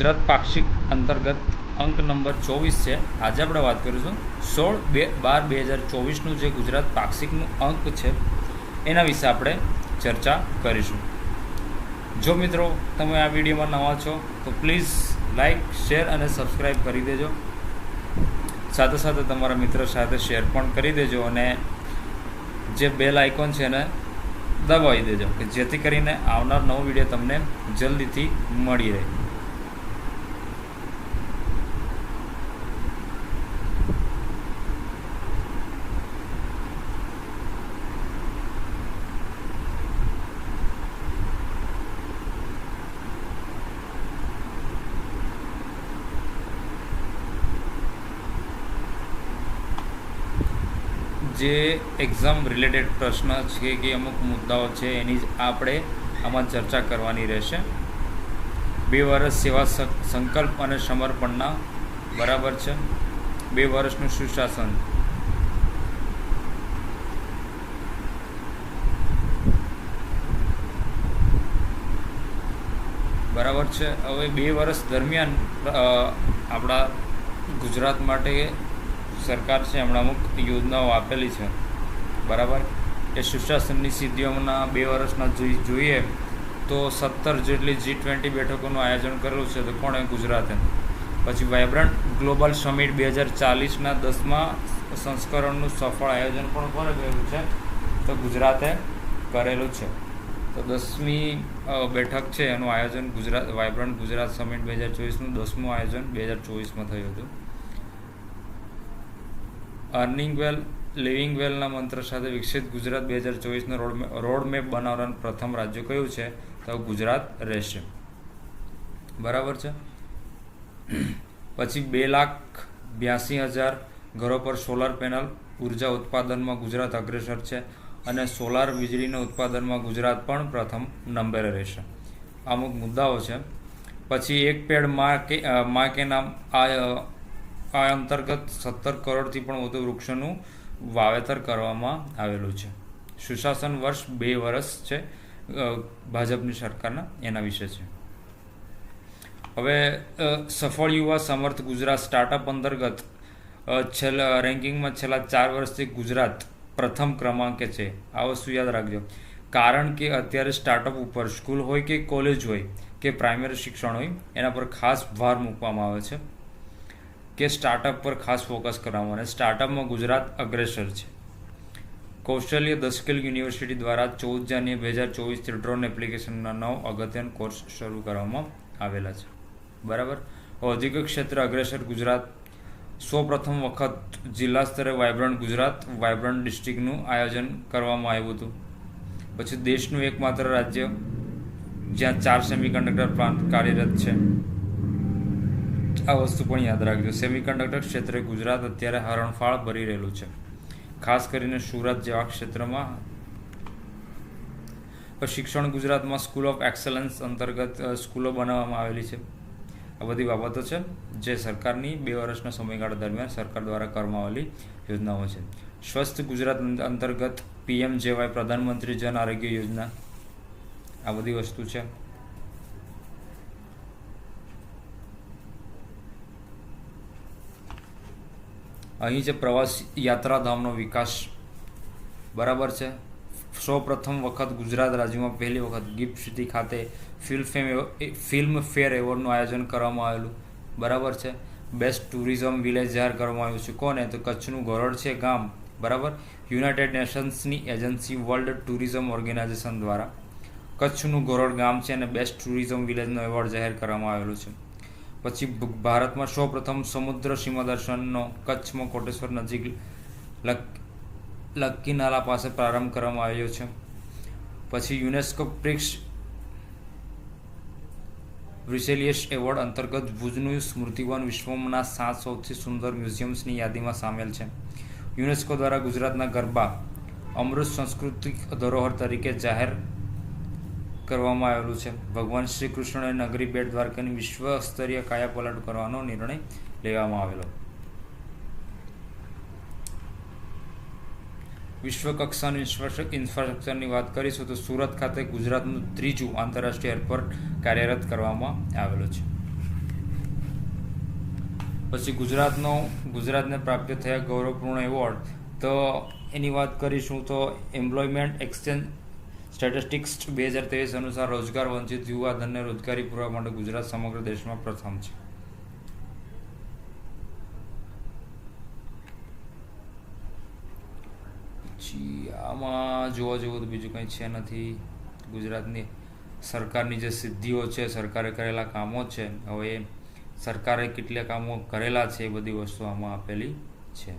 ગુજરાત પાક્ષિક અંતર્ગત અંક નંબર ચોવીસ છે. આજે આપણે વાત કરીશું સોળ બે બાર બે હજાર ચોવીસનું જે ગુજરાત પાક્ષિકનું અંક છે, એના વિશે આપણે ચર્ચા કરીશું. જો મિત્રો તમે આ વિડીયોમાં નવા છો, તો પ્લીઝ લાઈક, શેર અને સબસ્ક્રાઈબ કરી દેજો. સાથે સાથે તમારા મિત્ર સાથે શેર પણ કરી દેજો અને જે બેલ આઇકોન છે એને દબાવી દેજો, કે જેથી કરીને આવનાર નવો વીડિયો તમને જલ્દીથી મળી રહે. જે એક્ઝામ રિલેટેડ પ્રશ્ન છે કે અમુક મુદ્દાઓ છે, એની આપણે આમાં ચર્ચા કરવાની રહેશે. બે વર્ષ સેવા સંકલ્પ અને સમર્પણના બરાબર છે. બે વર્ષનું સુશાસન. બરાબર છે. હવે બે વર્ષ દરમિયાન આપણા ગુજરાત માટે સરકાર છે, હમણાં અમુક યોજનાઓ આપેલી છે. બરાબર? એ સુશાસનની સિદ્ધિઓના બે વર્ષના જોઈ, જોઈએ તો સત્તર જેટલી જી ટ્વેન્ટી બેઠકોનું આયોજન કરેલું છે, તો કોણે ગુજરાતે? પછી વાઇબ્રન્ટ ગ્લોબલ સમિટ બે હજાર ચાલીસના દસમા સંસ્કરણનું સફળ આયોજન પણ કોણે કરેલું છે? તો ગુજરાતે કરેલું છે. તો દસમી બેઠક છે, એનું આયોજન ગુજરાત વાઇબ્રન્ટ ગુજરાત સમિટ બે હજાર ચોવીસનું દસમું આયોજન બે હજાર ચોવીસમાં થયું હતું. અર્નિંગ વેલ લિવિંગ વેલના મંત્ર સાથે વિકસિત ગુજરાત બે હજાર ચોવીસનો રોડ રોડ મેપ બનાવવાનું પ્રથમ રાજ્ય કયું છે? તો ગુજરાત રહેશે. બરાબર છે? પછી બે લાખ બ્યાસી હજાર ઘરો પર સોલાર પેનલ ઊર્જા ઉત્પાદનમાં ગુજરાત અગ્રેસર છે અને સોલાર વીજળીના ઉત્પાદનમાં ગુજરાત પણ પ્રથમ નંબરે રહેશે. અમુક મુદ્દાઓ છે. પછી એક પેડમાં કે નામ, આ આ અંતર્ગત સત્તર કરોડથી પણ વધુ વૃક્ષોનું વાવેતર કરવામાં આવેલું છે. સુશાસન વર્ષ બે વર્ષ છે ભાજપની સરકારના, એના વિશે છે. હવે સફળ યુવા સમર્થ ગુજરાત સ્ટાર્ટઅપ અંતર્ગત છેલ્લા રેન્કિંગમાં છેલ્લા ચાર વર્ષથી ગુજરાત પ્રથમ ક્રમાંકે છે. આ વસ્તુ યાદ રાખજો. કારણ કે અત્યારે સ્ટાર્ટઅપ ઉપર સ્કૂલ હોય કે કોલેજ હોય કે પ્રાઇમરી શિક્ષણ હોય, એના પર ખાસ ભાર મૂકવામાં આવે છે. કે સ્ટાર્ટઅપ પર ખાસ ફોકસ કરવામાં અને સ્ટાર્ટઅપમાં ગુજરાત અગ્રેસર છે. કૌશલ્ય દસકેલ યુનિવર્સિટી દ્વારા ચૌદ જાન્યુઆરી બે હજાર ચોવીસથી ડ્રોન એપ્લિકેશનના નવ અગત્યના કોર્સ શરૂ કરવામાં આવેલા છે. બરાબર? ઔદ્યોગિક ક્ષેત્ર અગ્રેસર ગુજરાત સૌ પ્રથમ વખત જિલ્લા સ્તરે વાઇબ્રન્ટ ગુજરાત વાઇબ્રન્ટ ડિસ્ટ્રિક્ટનું આયોજન કરવામાં આવ્યું હતું. પછી દેશનું એકમાત્ર રાજ્ય જ્યાં ચાર સેમિકન્ડક્ટર પ્લાન્ટ કાર્યરત છે. આ વસ્તુ પણ યાદ રાખજો. સેમિકન્ડક્ટર ક્ષેત્રે ગુજરાત અત્યારે હરણફાળ ભરી રહેલું છે. ખાસ કરીને સુરત જેવા ક્ષેત્રમાં. શિક્ષણ ગુજરાતમાં સ્કૂલ ઓફ એક્સલન્સ અંતર્ગત સ્કૂલો બનાવવામાં આવેલી છે. આ બધી બાબતો છે જે સરકારની બે વર્ષના સમયગાળા દરમિયાન સરકાર દ્વારા કરવામાં આવેલી યોજનાઓ છે. સ્વસ્થ ગુજરાત અંતર્ગત પીએમ જેવાય પ્રધાનમંત્રી જન આરોગ્ય યોજના. આ બધી વસ્તુ છે. અહીં છે પ્રવાસ યાત્રાધામનો વિકાસ બરાબર છે. સૌ પ્રથમ વખત ગુજરાત રાજ્યમાં પહેલી વખત ગિફ્ટ સિટી ખાતે ફિલ્મ ફેમ ફિલ્મ ફેર એવોર્ડનું આયોજન કરવામાં આવેલું. બરાબર છે. બેસ્ટ ટુરિઝમ વિલેજ જાહેર કરવામાં આવ્યું છે. કોને? તો કચ્છનું ગોરડ છે ગામ. બરાબર? યુનાઇટેડ નેશન્સની એજન્સી વર્લ્ડ ટુરિઝમ ઓર્ગેનાઇઝેશન દ્વારા કચ્છનું ગોરડ ગામ છે અને બેસ્ટ ટુરિઝમ વિલેજનો એવોર્ડ જાહેર કરવામાં આવેલો છે. પછી ભારતમાં સૌપ્રથમ સમુદ્ર સીમા દર્શનનો કચ્છમાં કોટેશ્વર નજીક લક લક્કી નાલા પાસે પ્રારંભ કરવામાં આવ્યો છે. પછી યુનેસ્કો પ્રિક્સ વિસેલિયસ એવોર્ડ અંતર્ગત ભુજનું સ્મૃતિવન વિશ્વના સાત સૌથી સુંદર મ્યુઝિયમ્સની યાદીમાં સામેલ છે. યુનેસ્કો દ્વારા ગુજરાતના ગરબા, અમૃત સાંસ્કૃતિક ધરોહર તરીકે જાહેર કરવામાં આવેલું છે. ભગવાન શ્રી કૃષ્ણએ નગરી બેટ દ્વારકાની વિશ્વ સ્તરીય કાયાપલટ કરવાનો નિર્ણય લેવામાં આવેલો. વિશ્વ કક્ષાનું ઇન્ફ્રાસ્ટ્રક્ચર ઇન્ફ્રાસ્ટ્રક્ચરની વાત કરીશું તો સુરત ખાતે ગુજરાતનું ત્રીજું આંતરરાષ્ટ્રીય એરપોર્ટ કાર્યરત કરવામાં આવેલું છે. પછી ગુજરાતનો ગુજરાતને પ્રાપ્ત થયા ગૌરવપૂર્ણ એવોર્ડ. તો એની વાત કરીશું તો એમ્પ્લોયમેન્ટ એક્સચેન્જ સ્ટેટિસ્ટિક્સ બે હજાર ત્રેવીસ અનુસાર રોજગાર વંચિત યુવા ધનને રોજગારી પૂરવા માટે ગુજરાત સમગ્ર દેશમાં પ્રથમ છે. પછી આમાં જોવા જેવું તો બીજું કંઈ છે નથી. ગુજરાતની સરકારની જે સિદ્ધિઓ છે, સરકારે કરેલા કામો છે, હવે સરકારે કેટલા કામો કરેલા છે એ બધી વસ્તુ આમાં આપેલી છે.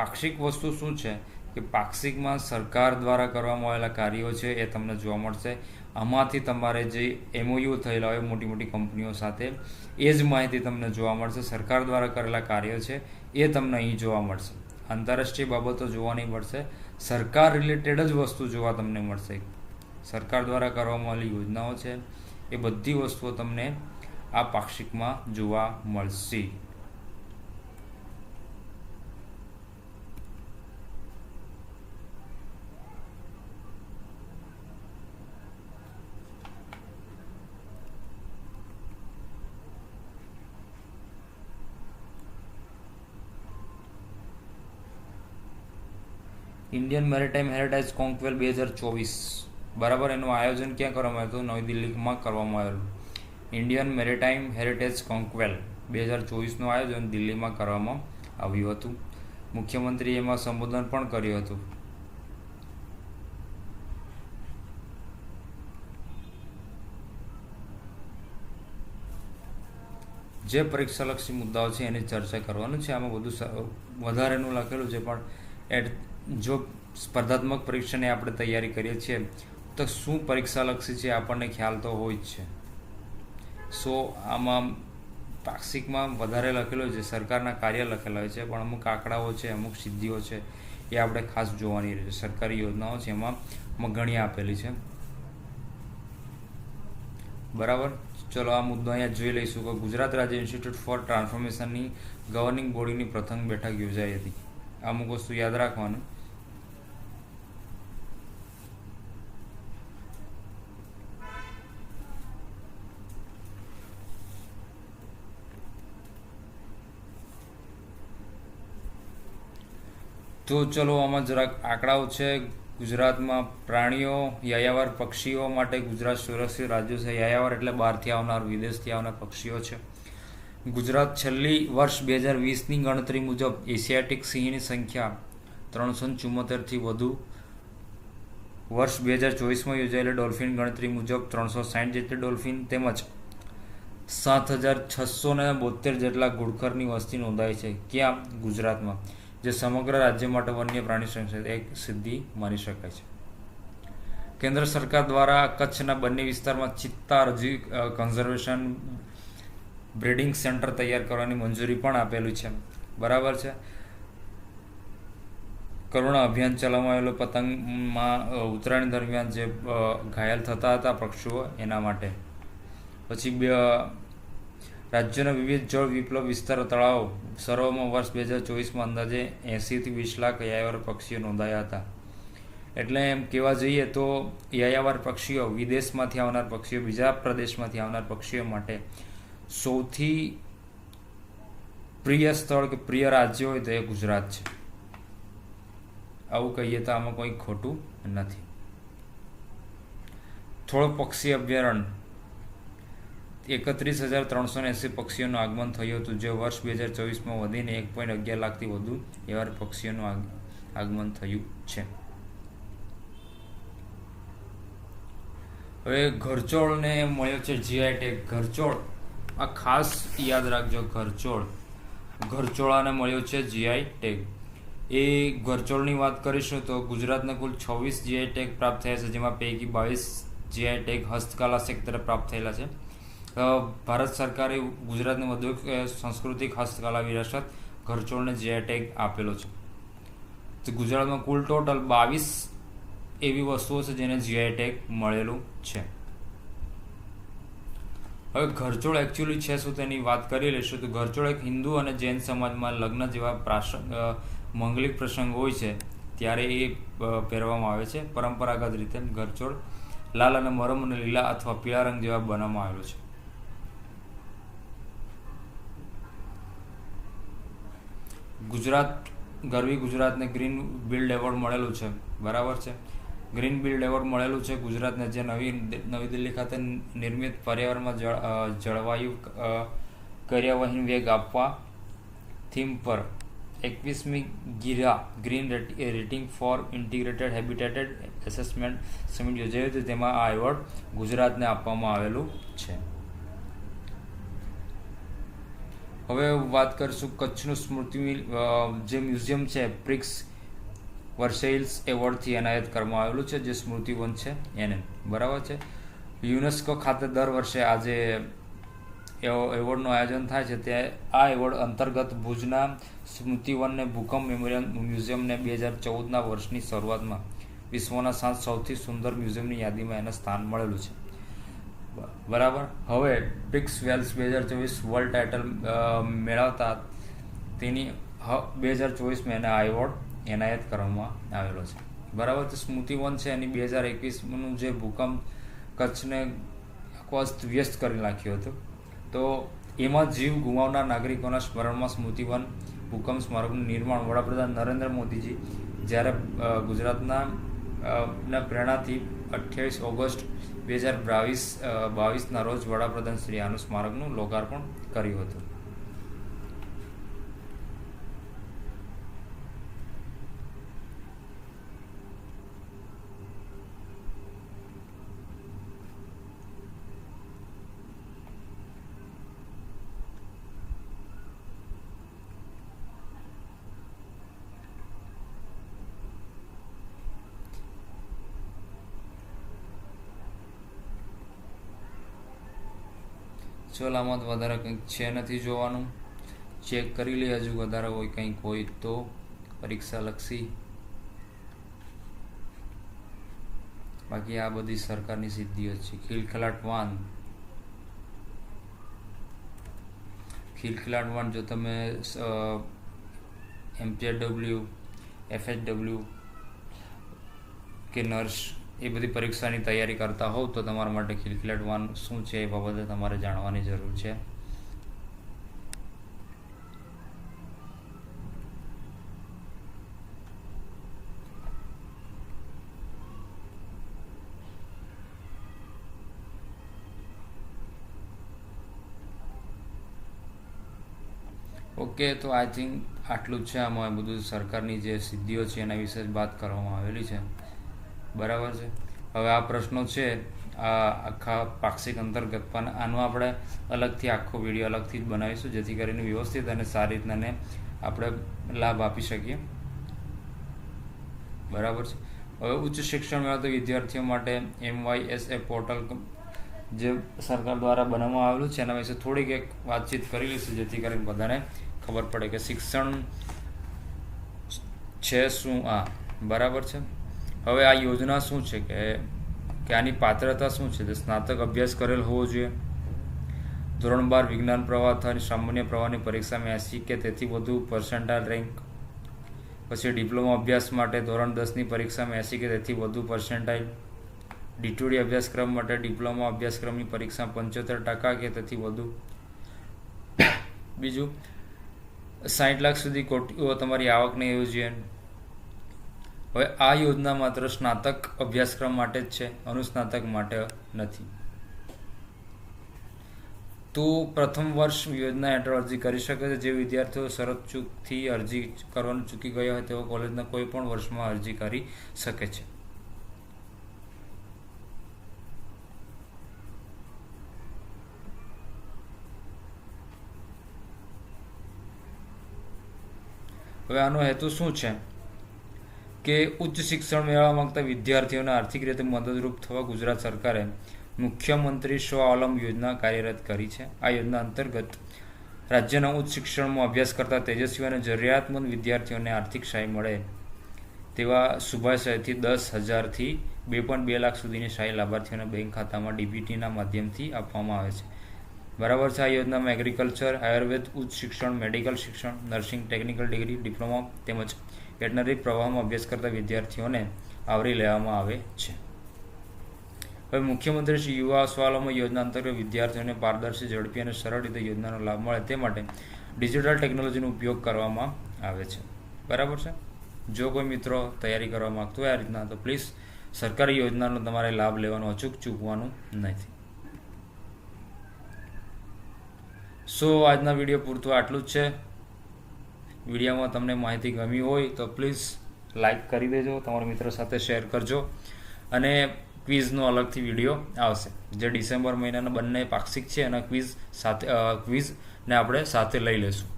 પાક્ષિક વસ્તુ શું છે? કે પાક્ષિકમાં સરકાર દ્વારા કરવામાં આવેલા કાર્યો છે એ તમને જોવા મળશે. આમાંથી તમારે જે એમઓયુ થયેલા હોય મોટી મોટી કંપનીઓ સાથે, એ જ માહિતી તમને જોવા મળશે. સરકાર દ્વારા કરેલા કાર્યો છે એ તમને અહીં જોવા મળશે. આંતરરાષ્ટ્રીય બાબતો જોવા નહીં મળશે. સરકાર રિલેટેડ જ વસ્તુ જોવા તમને મળશે. સરકાર દ્વારા કરવામાં આવેલી યોજનાઓ છે એ બધી વસ્તુઓ તમને આ પાક્ષિકમાં જોવા મળશે. ઇન્ડિયન મેરીટાઈમ હેરિટેજ કોન્કવેલ બે હજાર ચોવીસ. બરાબર, એનું આયોજન ક્યાં કરવામાં આવ્યું હતું? નવી દિલ્હીમાં કરવામાં આવેલું. ઇન્ડિયન મેરીટાઈમ હેરિટેજ કોન્કવેલ બે હજાર ચોવીસનું આયોજન દિલ્હીમાં કરવામાં આવ્યું હતું. મુખ્યમંત્રીએ એમાં સંબોધન પણ કર્યું હતું. જે પરીક્ષાલક્ષી મુદ્દાઓ છે એની ચર્ચા કરવાનું છે. આમાં બધું વધારેનું લખેલું છે, પણ એડ જો સ્પર્ધાત્મક પરીક્ષાની આપણે તૈયારી કરીએ છીએ, તો શું પરીક્ષાલક્ષી છે આપણને ખ્યાલ તો હોય જ છે. સો, આમાં પાક્ષિકમાં વધારે લખેલું છે, સરકારના કાર્ય લખેલા હોય છે, પણ અમુક આંકડાઓ છે, અમુક સિદ્ધિઓ છે, એ આપણે ખાસ જોવાની રહેશે. સરકારી યોજનાઓ છે, એમાં ઘણી આપેલી છે. બરાબર? ચલો, આ મુદ્દો અહીંયા જોઈ લઈશું. કે ગુજરાત રાજ્ય ઇન્સ્ટિટ્યૂટ ફોર ટ્રાન્સફોર્મેશનની ગવર્નિંગ બોડીની પ્રથમ બેઠક યોજાઈ હતી. અમુક વસ્તુ યાદ રાખવાનું. તો ચલો, આમાં જરાક આંકડાઓ છે. ગુજરાતમાં પ્રાણીઓ, યાયાવર પક્ષીઓ માટે ગુજરાત સુરક્ષિત રાજ્ય છે. યાયાવર એટલે બહારથી આવનાર, વિદેશથી આવનાર પક્ષીઓ છે. ગુજરાત છેલ્લી વર્ષ બે હજાર વીસની ગણતરી મુજબ એશિયાટિક સિંહની સંખ્યા ત્રણસો ચુમ્મોતેરથી વધુ. વર્ષ બે હજાર ચોવીસમાં યોજાયેલી ડોલ્ફિન ગણતરી મુજબ ત્રણસો સાઠ જેટલી ડોલ્ફિન તેમજ સાત હજાર છસો ને બોતેર જેટલા ઘુડખરની વસ્તી નોંધાઈ છે. ક્યાં? ગુજરાતમાં, જે સમગ્ર રાજ્ય માટે વન્ય પ્રાણી સંસદ એક સિદ્ધિ માની શકાય છે. કેન્દ્ર સરકાર દ્વારા કચ્છના બંને વિસ્તારમાં ચિત્તા રજી કન્ઝર્વેશન બ્રીડિંગ સેન્ટર તૈયાર કરવાની મંજૂરી પણ આપેલું છે. બરાબર છે? કરુણા અભિયાન ચલાવવામાં આવેલું પતંગમાં ઉત્તરાયણ દરમિયાન જે ઘાયલ થતા હતા પક્ષીઓ, એના માટે. પછી, બે રાજ્યના વિવિધ જળ વિપ્લવ વિસ્તાર, તળાવ, સરોવરમાં વર્ષ બે હજાર ચોવીસમાં અંદાજે એંસીથી વીસ લાખ યાયાવર પક્ષીઓ નોંધાયા હતા. એટલે એમ કહેવા જઈએ તો યાયાવર પક્ષીઓ વિદેશમાંથી આવનાર પક્ષીઓ, બીજા પ્રદેશમાંથી આવનાર પક્ષીઓ માટે સૌથી પ્રિય સ્થળ કે પ્રિય રાજ્ય હોય તો એ ગુજરાત છે. આવું કહીએ તો આમાં કોઈ ખોટું નથી. થોડો પક્ષી અભયારણ્ય. એકત્રીસ હજાર ત્રણસો એંસી પક્ષીઓનું આગમન થયું હતું, જે વર્ષ બે હજાર ચોવીસમાં વધીને એક પોઈન્ટ અગિયાર લાખથી વધુ એવા પક્ષીઓનું આગમન થયું છે. હવે ઘરચોળને મળ્યો છે જીઆઈ ટેગ ઘરચોળ આ ખાસ યાદ રાખજો ઘરચોળ. ઘરચોળાને મળ્યો છે જીઆઈ ટેગ એ ઘરચોળની વાત કરીશું તો ગુજરાતને કુલ છવ્વીસ જીઆઈ ટેગ પ્રાપ્ત થયા છે, જેમાં પૈકી બાવીસ જીઆઈ ટેગ હસ્તકલા ક્ષેત્રે પ્રાપ્ત થયેલા છે. ભારત સરકારે ગુજરાતને વધુ સાંસ્કૃતિક હસ્તકલા વિરાસત ઘરચોળને જીઆઈ ટેગ આપેલો છે. તો ગુજરાતમાં કુલ ટોટલ બાવીસ એવી વસ્તુઓ છે જેને જીઆઈ ટેગ મળેલું છે. હવે ઘરચોળ એકચ્યુઅલી છે, શું તેની વાત કરી લઈશું. તો ઘરચોળ એક હિન્દુ અને જૈન સમાજમાં લગ્ન જેવા પ્રાસંગ મંગલિક પ્રસંગ હોય છે, ત્યારે એ પહેરવામાં આવે છે. પરંપરાગત રીતે ઘરચોળ લાલ અને મરમ અને લીલા અથવા પીળા રંગ જેવા બનાવવામાં આવેલો છે. ગુજરાત, ગરવી ગુજરાતને ગ્રીન બિલ્ડ એવોર્ડ મળેલું છે. બરાબર છે? ગ્રીન બિલ્ડ એવોર્ડ મળેલું છે ગુજરાતને, જે નવી નવી દિલ્હી ખાતે નિર્મિત પર્યાવરણમાં જળ જળવાયુ કર્યાવહીન વેગ આપવા થીમ પર એકવીસમી Gira green rating for integrated habitated assessment summit યોજાયું હતું. તેમાં આ એવોર્ડ ગુજરાતને આપવામાં આવેલું છે. હવે વાત કરીશું કચ્છનું સ્મૃતિ જે મ્યુઝિયમ છે, પ્રિક્સ વર્સેઇલ્સ એવોર્ડથી એનાયત કરવામાં આવેલું છે, જે સ્મૃતિવન છે, એને. બરાબર છે? યુનેસ્કો ખાતે દર વર્ષે આજે એવો એવોર્ડનું આયોજન થાય છે, તે આ એવોર્ડ અંતર્ગત ભુજના સ્મૃતિવનને ભૂકંપ મેમોરિયલ મ્યુઝિયમને બે હજાર ચૌદના વર્ષની શરૂઆતમાં વિશ્વના સાત સૌથી સુંદર મ્યુઝિયમની યાદીમાં એને સ્થાન મળેલું છે. બરાબર? હવે પિક્સ વેલ્સ બે હજાર ચોવીસ વર્લ્ડ ટાઇટલ મેળવતા તેની બે હજાર ચોવીસમાં એને આ એવોર્ડ એનાયત કરવામાં આવેલો છે. બરાબર, તો સ્મૃતિવન છે એની બે હજાર એકવીસનું જે ભૂકંપ કચ્છને અસ્ત વ્યસ્ત કરી નાખ્યો હતો. તો એમાં જીવ ગુમાવનાર નાગરિકોના સ્મરણમાં સ્મૃતિવન ભૂકંપ સ્મારકનું નિર્માણ વડાપ્રધાન નરેન્દ્ર મોદીજી જ્યારે ગુજરાતના ના પ્રેરણાથી અઠ્યાવીસ ઓગસ્ટ બે હજાર બાવીસ બાવીસના રોજ વડાપ્રધાન શ્રી આનું સ્મારકનું લોકાર્પણ કર્યું હતું. ચલ વધારે કંઈક છે નથી જોવાનું. ચેક કરી લે, હજુ વધારે હોય કંઈક હોય તો પરીક્ષા લક્ષી બાકી આ બધી સરકારની સિદ્ધિઓ છે. ખિલખલાટ વાન. ખિલખલાટ વાન, જો તમે એમપીએડબલ્યુ એફએચડબલ્યુ કે નર્સ એ બધી પરીક્ષાની તૈયારી કરતા હોવ તો તમારા માટે ખિલખિલાટ વાન શું છે એ બાબતે તમારે જાણવાની જરૂર છે. ઓકે, તો આઈ થિંક આટલું જ છે. આમાં બધું સરકારની જે સિદ્ધિઓ છે એના વિશે જ વાત કરવામાં આવેલી છે. બરાબર છે. હવે આ પ્રશ્નો છે, આ આખા પાક્ષિક અંતર્ગત, પણ આનો આપણે અલગથી આખો વીડિયો અલગથી જ બનાવીશું, જેથી કરીને વ્યવસ્થિત અને સારી રીતનાને આપણે લાભ આપી શકીએ. બરાબર છે. હવે ઉચ્ચ શિક્ષણ મેળવતા વિદ્યાર્થીઓ માટે એમવાયએસએ પોર્ટલ જે સરકાર દ્વારા બનાવવામાં આવેલું છે, એના વિશે થોડીક એક વાતચીત કરી લઈશું, જેથી કરીને બધાને ખબર પડે કે શિક્ષણ છે શું? આ બરાબર છે. હવે આ યોજના શું છે કે કે આની પાત્રતા શું છે? સ્નાતક અભ્યાસ કરેલ હોવો જોઈએ. ધોરણ બાર વિજ્ઞાન પ્રવાહ અથવા સામાન્ય પ્રવાહની પરીક્ષામાં એંસી કે તેથી વધુ પર્સન્ટાઇલ રેન્ક પછી ડિપ્લોમા અભ્યાસ માટે ધોરણ દસની પરીક્ષામાં એંસી કે તેથી વધુ પર્સન્ટાઇલ ડીટુડી અભ્યાસક્રમ માટે ડિપ્લોમા અભ્યાસક્રમની પરીક્ષા પંચોતેર ટકા કે તેથી વધુ. બીજું સાઠ લાખ સુધી કોટીઓ તમારી આવક નહીં જોઈએ હવે આ યોજના માત્ર સ્નાતક અભ્યાસક્રમ માટે જ છે, અનુસ્નાતક માટે નથી. તો પ્રથમ વર્ષ યોજના હેઠળ અરજી કરી શકે છે. જે વિદ્યાર્થીઓ શરત ચૂકથી અરજી કરવાનું ચૂકી ગયા હોય તેઓ કોલેજના કોઈ પણ વર્ષમાં અરજી કરી શકે છે. હવે આનો હેતુ શું છે? કે ઉચ્ચ શિક્ષણ મેળવવા માંગતા વિદ્યાર્થીઓને આર્થિક રીતે મદદરૂપ થવા ગુજરાત સરકારે મુખ્યમંત્રી સ્વાવલંબ યોજના કાર્યરત કરી છે. આ યોજના અંતર્ગત રાજ્યના ઉચ્ચ શિક્ષણમાં અભ્યાસ કરતા તેજસ્વી અને જરૂરિયાતમંદ વિદ્યાર્થીઓને આર્થિક સહાય મળે તેવા શુભાશયથી દસ હજારથી બે પોઈન્ટ બે લાખ સુધીની સહાય લાભાર્થીઓને બેંક ખાતામાં ડીબીટીના માધ્યમથી આપવામાં આવે છે. બરાબર છે આ યોજનામાં એગ્રીકલ્ચર, આયુર્વેદ, ઉચ્ચ શિક્ષણ, મેડિકલ શિક્ષણ, નર્સિંગ, ટેકનિકલ ડિગ્રી, ડિપ્લોમા તેમજ વેટનરી પ્રવાહમાં અભ્યાસ કરતા વિદ્યાર્થીઓને આવરી લેવામાં આવે છે. હવે મુખ્યમંત્રી શ્રી યુવા સ્વાવલંબન યોજના અંતર્ગત વિદ્યાર્થીઓને પારદર્શી, ઝડપી અને સરળ રીતે યોજનાનો લાભ મળે તે માટે ડિજિટલ ટેકનોલોજીનો ઉપયોગ કરવામાં આવે છે. બરાબર છે? જો કોઈ મિત્રો તૈયારી કરવા માગતો હોય આ રીતના, તો પ્લીઝ સરકારી યોજનાનો તમારે લાભ લેવાનો અચૂક ચૂકવાનું નથી. સો આજના વીડિયો પૂરતું આટલું જ છે. વિડીયોમાં તમને માહિતી ગમી હોય તો પ્લીઝ લાઇક કરી દેજો, તમારા મિત્રો સાથે શેર કરજો અને ક્વિઝનો અલગથી વીડિયો આવશે. જે ડિસેમ્બર મહિનાના બંને પાક્ષિક છે અને ક્વિઝ સાથે ક્વિઝને આપણે સાથે લઈ લઈશું.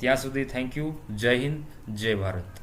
ત્યાં સુધી થેન્ક યુ, જય હિન્દ, જય ભારત.